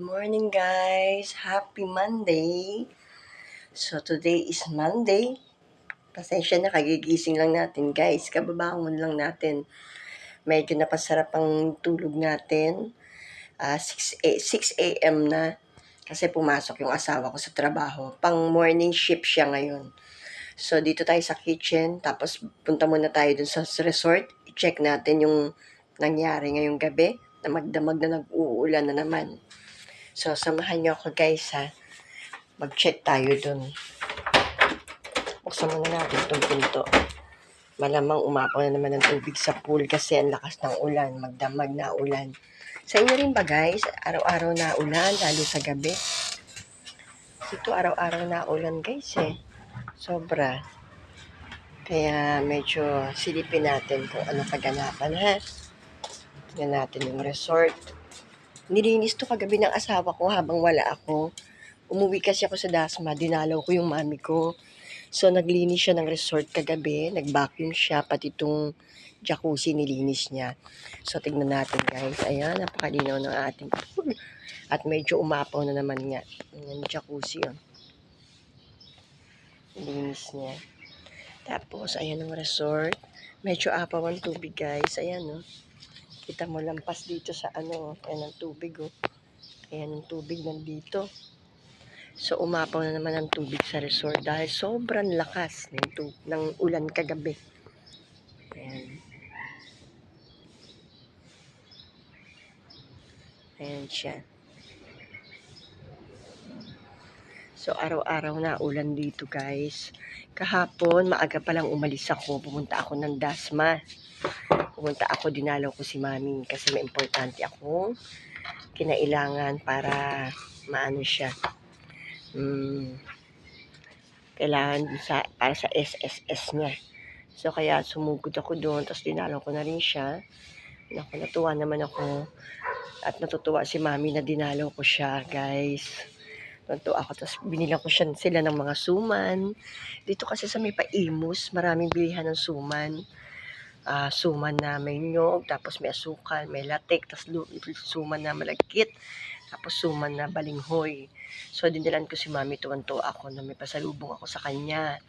morning guys! Happy Monday! So today is Monday. Pasensya na, kagigising lang natin guys. Kababangon lang natin. Medyo napasarap ang tulog natin. 6, a- 6 a.m. na. Kasi pumasok yung asawa ko sa trabaho. Pang morning shift siya ngayon. So dito tayo sa kitchen. Tapos punta muna tayo dun sa resort. I-check natin yung nangyari ngayong gabi. Na magdamag na nag-uulan na naman. So, samahan niyo ako guys ha. Mag-check tayo dun. Buksan muna natin itong pinto. Malamang umapaw na naman ng tubig sa pool kasi ang lakas ng ulan. Magdamag na ulan. Sa inyo rin ba guys? Araw-araw na ulan, lalo sa gabi. Ito araw-araw na ulan guys eh. Sobra. Kaya medyo silipin natin kung ano kaganapan ha. Tingnan natin yung resort. Nilinis to kagabi ng asawa ko habang wala ako. Umuwi kasi ako sa Dasma, dinalaw ko yung mami ko. So, naglinis siya ng resort kagabi, nag-vacuum siya, pati itong jacuzzi nilinis niya. So, tignan natin guys. Ayan, napakalinaw ng ating pool. At medyo umapaw na naman nga. Ayan, jacuzzi yun. Linis niya. Tapos, ayan ang resort. Medyo apaw ang tubig guys. Ayan, no. Kita mo lampas dito sa ano, ayan ang tubig oh. Ayan ang tubig nandito. So umapaw na naman ang tubig sa resort dahil sobrang lakas ng, ng ulan kagabi. Ayan. Ayan siya. So araw-araw na ulan dito guys. Kahapon, maaga pa lang umalis ako. Pumunta ako ng Dasma pumunta ako, dinalaw ko si mami kasi may importante ako kinailangan para maano siya. Hmm, kailangan sa, para sa SSS niya. So kaya sumugod ako doon tapos dinalaw ko na rin siya. Naku, natuwa naman ako. At natutuwa si mami na dinalaw ko siya guys. Natuwa ako. Tapos binilang ko siya sila ng mga suman. Dito kasi sa may paimus, maraming bilihan ng suman ah, suman na may nyog, tapos may asukal, may latek, tapos suman na malagkit, tapos suman na balinghoy. So, dinilan ko si mami tuwan-tuwa ako na may pasalubong ako sa kanya.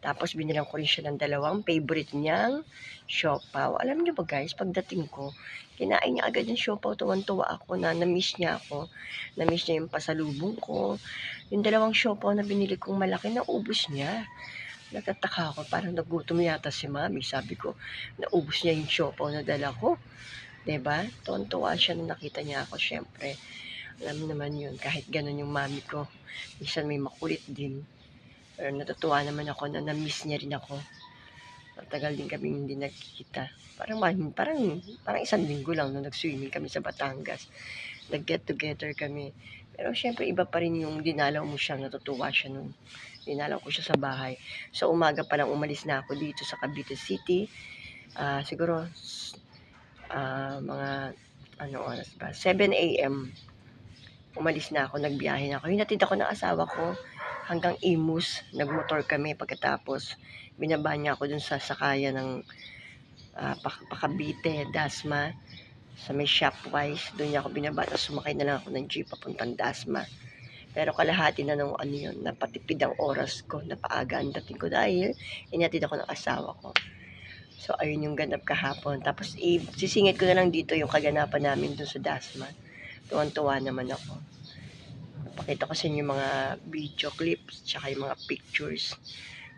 Tapos, binilang ko rin siya ng dalawang favorite niyang siopaw. Alam niyo ba guys, pagdating ko, kinain niya agad yung siopaw, tuwan-tuwa ako na na-miss niya ako. Na-miss niya yung pasalubong ko. Yung dalawang siopaw na binili kong malaki, naubos niya. Nagtataka ako, parang nagutom yata si mami. Sabi ko, naubos niya yung siopaw na dala ko. ba? Tuwan-tuwa siya nung nakita niya ako, syempre. Alam naman yun, kahit ganun yung mami ko. Minsan may makulit din. Pero natutuwa naman ako na na-miss niya rin ako. Matagal din kami hindi nagkikita. Parang, parang, parang isang linggo lang nung nag-swimming kami sa Batangas. Nag-get together kami. Pero syempre iba pa rin yung dinalaw mo siya, natutuwa siya nung dinalaw ko siya sa bahay. So umaga pa lang umalis na ako dito sa Cavite City. Ah, siguro ah, mga ano oras ba? 7 a.m. Umalis na ako, nagbiyahe na ako. Hinatid ako ng asawa ko hanggang Imus. Nagmotor kami pagkatapos binaba niya ako dun sa sakaya ng ah, Pak- Pakabite, Dasma sa may Shopwise. Doon niya ako binaba. Tapos sumakay na lang ako ng jeep papuntang Dasma. Pero kalahati na nung ano yun, napatipid ang oras ko, napaaga ang dating ko dahil inatid ako ng asawa ko. So, ayun yung ganap kahapon. Tapos, i- sisingit ko na lang dito yung kaganapan namin dun sa Dasma. Tuwan-tuwa naman ako. Napakita ko sa inyo mga video clips, tsaka yung mga pictures.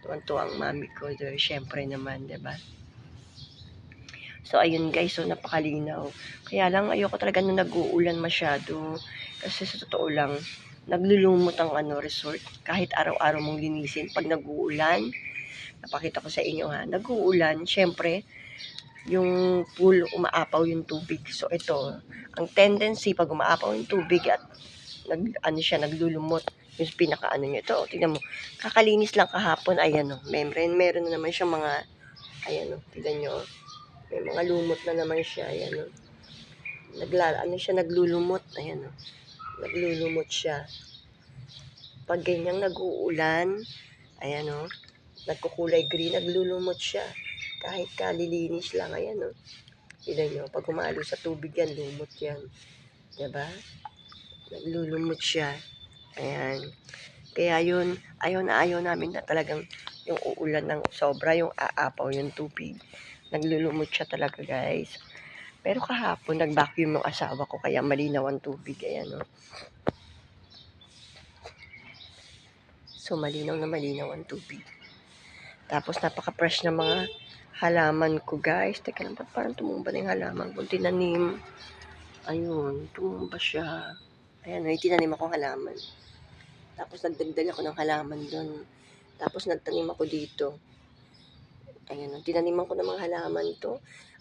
Tuwan-tuwa ang mami ko doon. Siyempre naman, 'di ba? So, ayun guys, so napakalinaw. Kaya lang, ayoko talaga nung nag-uulan masyado. Kasi sa totoo lang, naglulumot ang ano, resort. Kahit araw-araw mong linisin, pag nag-uulan, napakita ko sa inyo ha, nag-uulan, syempre, yung pool, umaapaw yung tubig. So, ito, ang tendency, pag umaapaw yung tubig at nag, ano siya, naglulumot, yung pinaka ano nyo. Ito, tingnan mo, kakalinis lang kahapon, ayan o, meron, meron na naman siyang mga, ayan o, tingnan nyo, may mga lumot na naman siya, ayan o. Nagla, ano siya, naglulumot, ayan o. Naglulumot siya. Pag ganyang nag-uulan, ayan o, nagkukulay green, naglulumot siya. Kahit kalilinis lang, ayan o. Tignan nyo, pag umalo sa tubig yan, lumot yan. Diba? Naglulumot siya. Ayan. Kaya yun, ayaw na ayaw namin na talagang yung uulan ng sobra, yung aapaw, yung tubig. Naglulumot siya talaga guys. Pero kahapon, nag-vacuum yung asawa ko, kaya malinaw ang tubig. Ayan, no? So, malinaw na malinaw ang tubig. Tapos, napaka-fresh ng mga halaman ko, guys. Teka lang, parang tumumba na yung halaman ko? Tinanim. Ayun, tumumba siya. Ayan, may tinanim halaman. Tapos, nagdagdag ako ng halaman doon. Tapos, nagtanim ako dito. Ayan, tinaniman ko ng mga halaman to.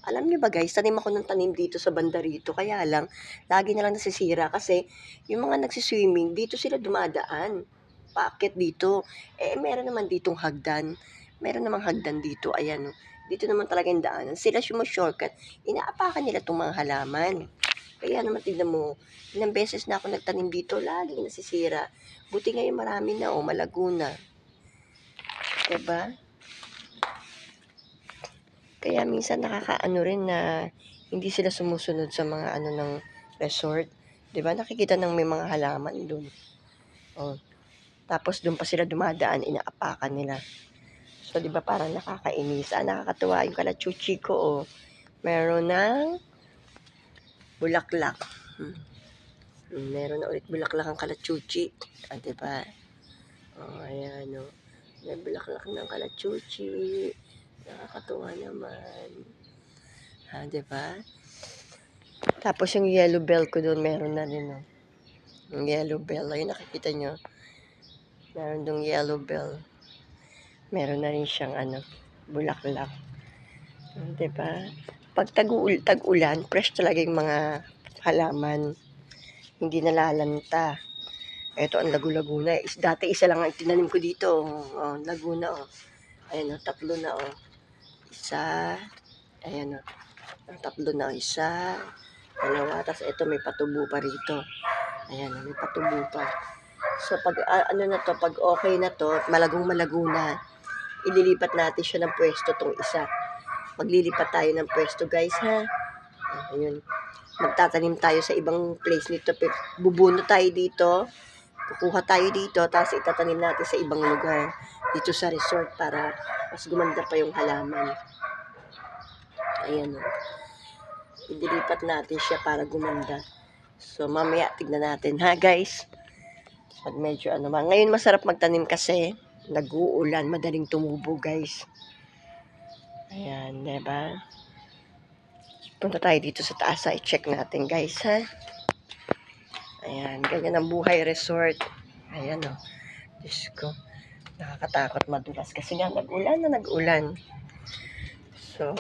Alam niyo ba guys, tanim ako ng tanim dito sa banda rito. Kaya lang, lagi na lang nasisira kasi yung mga nagsiswimming, dito sila dumadaan. Paakit dito. Eh, meron naman ditong hagdan. Meron namang hagdan dito. Ayan, oh. dito naman talaga yung daanan. Sila shortcut. Inaapakan nila itong mga halaman. Kaya naman tignan mo, ilang beses na ako nagtanim dito, lagi nasisira. Buti ngayon marami na, oh, malago na. Diba? Kaya minsan nakakaano rin na hindi sila sumusunod sa mga ano ng resort. 'Di ba? Nakikita nang may mga halaman doon. Oh. Tapos doon pa sila dumadaan, inaapakan nila. So 'di ba parang nakakainis. Ah, nakakatuwa yung kalachuchi ko oh. Meron ng bulaklak. Hmm. Hmm, Meron na ulit bulaklak ang kalachuchi. Ah, 'di ba? Oh, ayan oh. May bulaklak ng kalachuchi. Nakakatuwa naman. Ha, di ba? Tapos yung yellow bell ko doon, meron na rin, no? Yung yellow bell, ayun nakikita nyo. Meron dong yellow bell. Meron na rin siyang, ano, bulaklak. Di ba? Pag tag-ulan, fresh talaga yung mga halaman. Hindi nalalanta. Ito, ang lagu-lago na. Is, dati isa lang ang tinanim ko dito. Oh, Laguna, oh. Ayan, oh, tatlo na, oh. Isa. Ayan, oh. Ang tatlo na. Isa. Dalawa. Tapos ito, may patubo pa rito. Ayan, oh, may patubo pa. So, pag, ano na to, pag okay na to, malagong malago na, ililipat natin siya ng pwesto tong isa. Maglilipat tayo ng pwesto, guys, ha? Ayun. Magtatanim tayo sa ibang place nito. Bubuno tayo dito. Kukuha tayo dito, tapos itatanim natin sa ibang lugar. Dito sa resort para mas gumanda pa yung halaman. Ayan o. Idilipat natin siya para gumanda. So, mamaya tignan natin, ha guys? Pag medyo ano ba. Ngayon masarap magtanim kasi nag-uulan, madaling tumubo, guys. Ayan, diba? Punta tayo dito sa taas? I-check natin, guys, ha? Ayan, ganyan ang buhay resort. Ayan, oh. Diyos ko. Nakakatakot madulas kasi nga nag-ulan na nag-ulan. So,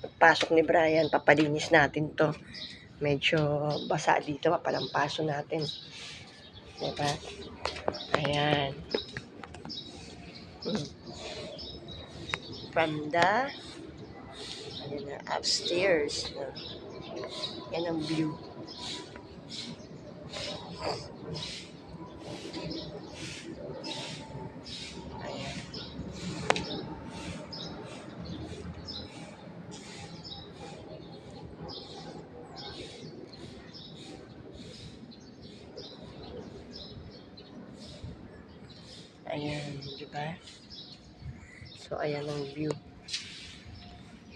pagpasok ni Brian, papalinis natin to. Medyo basa dito, papalampaso natin. Diba? Ayan. Hmm. From the ayan upstairs. Yan ang view. Ayan. Ayan, di ba? So, ayan ang view.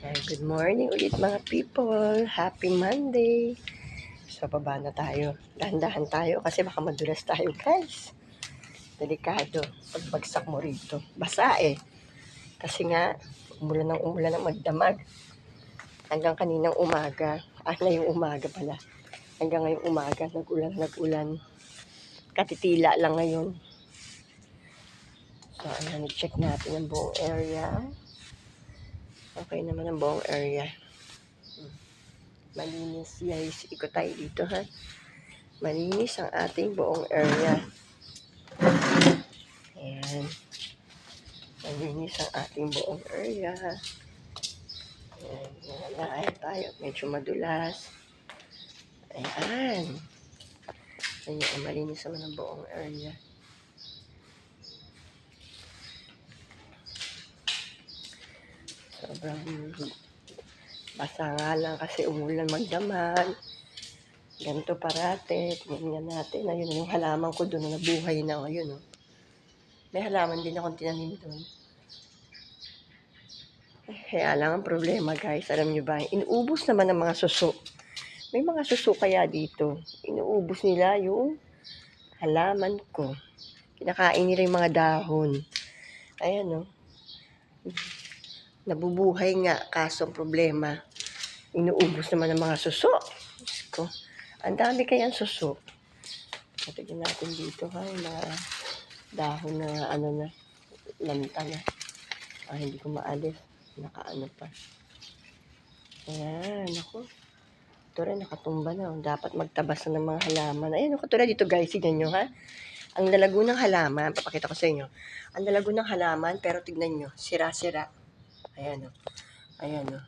Ayan, good morning ulit mga people. Happy Monday. So, baba na tayo. Dahan-dahan tayo kasi baka madulas tayo, guys. Delikado. Pagbagsak mo rito. Basa eh. Kasi nga, umulan ng umulan ng magdamag. Hanggang kaninang umaga. Ah, na yung umaga pala. Hanggang ngayong umaga, nag-ulan, nag-ulan. Katitila lang ngayon. So, ayan, check natin ang buong area. Okay naman ang buong area. Malinis, guys. Ikot tayo dito, ha? Malinis ang ating buong area. Ayan. Malinis ang ating buong area. Ayan, ayan tayo. Medyo madulas. Ayan. Ayan, malinis naman ang buong area. Sobrang basa nga lang kasi umulan magdamag. Ganito parate. Tingnan natin. Ayun, yung halaman ko doon, nabuhay na. Ayun, oh. May halaman din akong tinanim doon. Kaya lang ang problema guys, alam nyo ba, inuubos naman ng mga suso. May mga suso kaya dito. Inuubos nila yung halaman ko. Kinakain nila yung mga dahon. Ayan, oh. Nabubuhay nga, kaso problema, inuubos naman ng mga suso. Diyos. Ang dami kayang suso. Tignan natin dito ha, yung mga dahon na ano na, lanta na. Ah, hindi ko maalis. Nakaano pa. Ayan, ako. Ito rin, nakatumba na. oh. Dapat magtabas na ng mga halaman. Ayan, ako tulad dito guys, tignan nyo ha. Ang lalago ng halaman, papakita ko sa inyo. Ang lalago ng halaman, pero tignan nyo, sira-sira. Ayan o. Ayan o.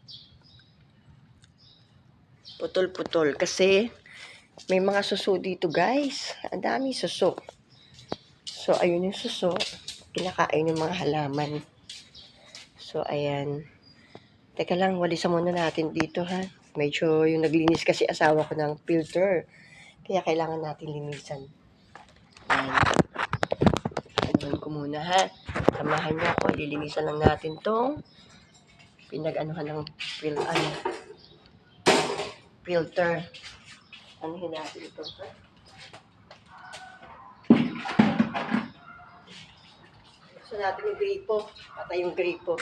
Putol-putol. Kasi, may mga suso dito guys. Ang dami suso. So, ayun yung suso. Kinakain yung mga halaman. So, ayan. Teka lang, walisan muna natin dito ha. Medyo yung naglinis kasi asawa ko ng filter. Kaya kailangan natin linisan. Ayan. Anuhan ko muna ha. Samahan niyo ako. Lilinisan lang natin tong pinag-anuhan ng fil ano, filter. Anuhin natin ito. Ha? Gusto natin yung gripo. Patay yung gripo.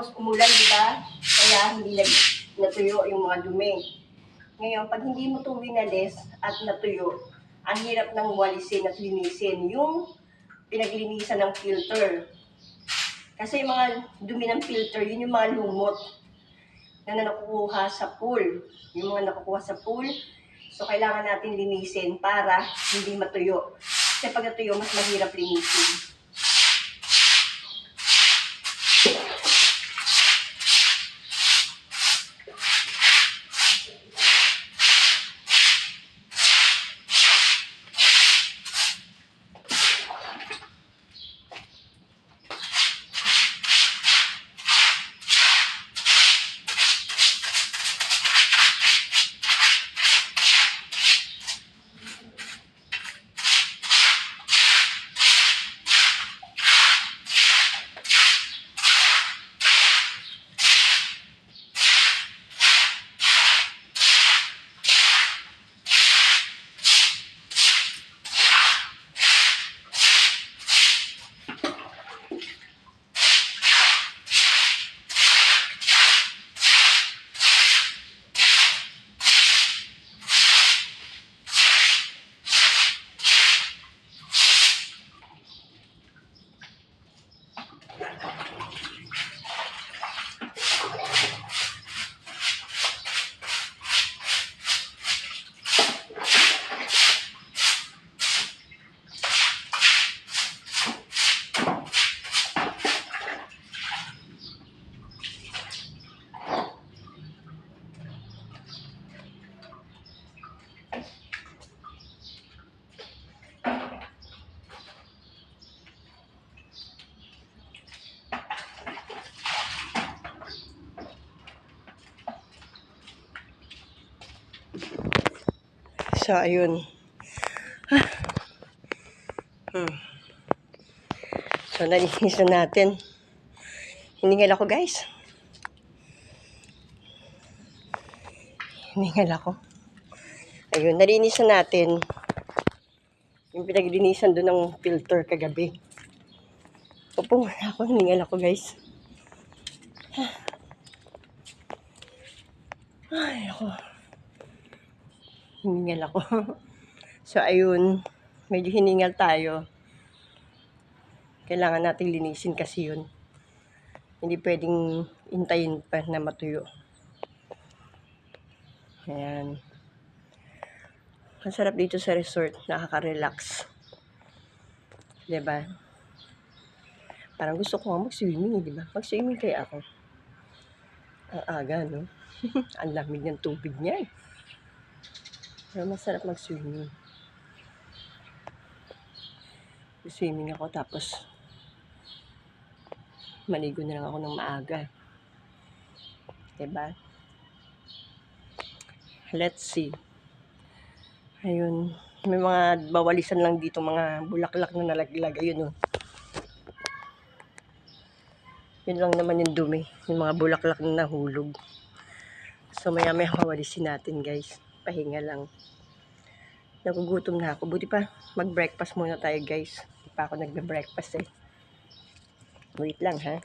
Tapos umulan, di ba? Kaya hindi nag natuyo yung mga dumi. Ngayon, pag hindi mo ito winalis at natuyo, ang hirap ng walisin at linisin yung pinaglinisan ng filter. Kasi yung mga dumi ng filter, yun yung mga lumot na nakukuha sa pool. Yung mga nakukuha sa pool, so kailangan natin linisin para hindi matuyo. Kasi pag natuyo, mas mahirap linisin. So, ayun. Ah. Hmm. So, nalinis na natin. Hiningal ako, guys. Hiningal ako. Ayun, nalinis na natin. Yung pinaglinisan doon ng filter kagabi. Muna ako, hiningal ako, guys. Ay, ako. Hiningal ako. so, ayun. Medyo hiningal tayo. Kailangan nating linisin kasi yun. Hindi pwedeng intayin pa na matuyo. Ayan. Ang sarap dito sa resort. Nakaka-relax. ba? Parang gusto ko nga mag-swimming, di ba? Mag-swimming kaya ako. Ang aga, no? Ang lamig ng tubig niya. eh. Pero masarap mag-swimming. Swimming ako tapos maligo na lang ako ng maaga. Diba? Let's see. Ayun. May mga bawalisan lang dito, mga bulaklak na nalaglag. Ayun, oh. Yun lang naman yung dumi. Yung mga bulaklak na nahulog. So, maya maya mawalisin natin, guys. Pahinga lang. Nagugutom na ako. Buti pa, mag-breakfast muna tayo, guys. Hindi pa ako nagbe-breakfast, eh. Wait lang, ha?